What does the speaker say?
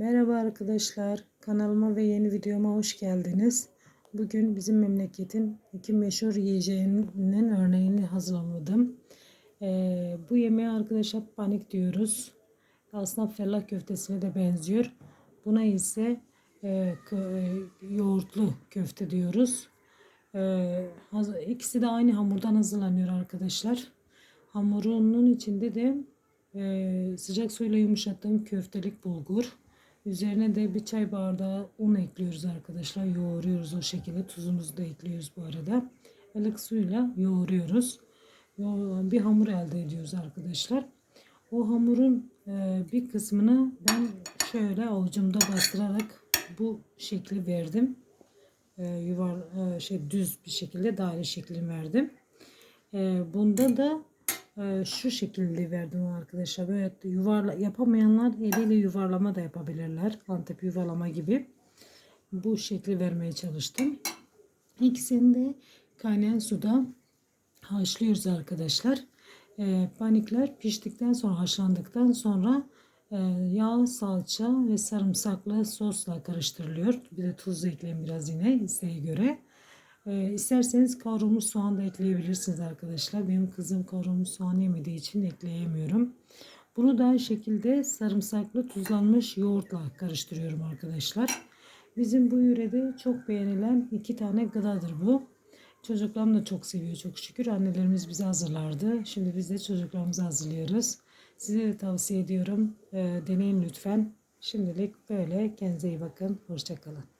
Merhaba arkadaşlar, kanalıma ve yeni videoma hoş geldiniz. Bugün bizim memleketin iki meşhur yiyeceğinin örneğini hazırlamadım. Ee, bu yemeğe arkadaşlar panik diyoruz. Aslında fellah köftesine de benziyor. Buna ise e, e, yoğurtlu köfte diyoruz. Ee, ikisi de aynı hamurdan hazırlanıyor arkadaşlar. Hamurunun içinde de e, sıcak suyla yumuşattığım köftelik bulgur. Üzerine de bir çay bardağı un ekliyoruz arkadaşlar. Yoğuruyoruz o şekilde. Tuzumuzu da ekliyoruz bu arada. Ilık suyla yoğuruyoruz. Yo- Bir hamur elde ediyoruz arkadaşlar. O hamurun e, bir kısmını ben şöyle avucumda bastırarak bu şekli verdim. E, yuvar e, şey düz bir şekilde daire şeklini verdim. Bunda da e, şu şekilde verdim arkadaşlar. Böyle yuvarla yapamayanlar eliyle yuvarlama da yapabilirler. Antep yuvarlama gibi. Bu şekli vermeye çalıştım. İkisini de kaynayan suda haşlıyoruz arkadaşlar. E, panikler piştikten sonra haşlandıktan sonra e, yağ, salça ve sarımsaklı sosla karıştırılıyor. Bir de tuz ekleyin biraz yine isteğe göre. E, isterseniz kavrulmuş soğan da ekleyebilirsiniz arkadaşlar. Benim kızım kavrulmuş soğan yemediği için ekleyemiyorum. Bunu da aynı şekilde sarımsaklı tuzlanmış yoğurtla karıştırıyorum arkadaşlar. Bizim bu yörede çok beğenilen iki tane gıdadır bu. Çocuklarım da çok seviyor çok şükür. Annelerimiz bize hazırlardı. Şimdi biz de çocuklarımıza hazırlıyoruz. Size de tavsiye ediyorum. Ee, deneyin lütfen. Şimdilik böyle. Kendinize iyi bakın. Hoşçakalın.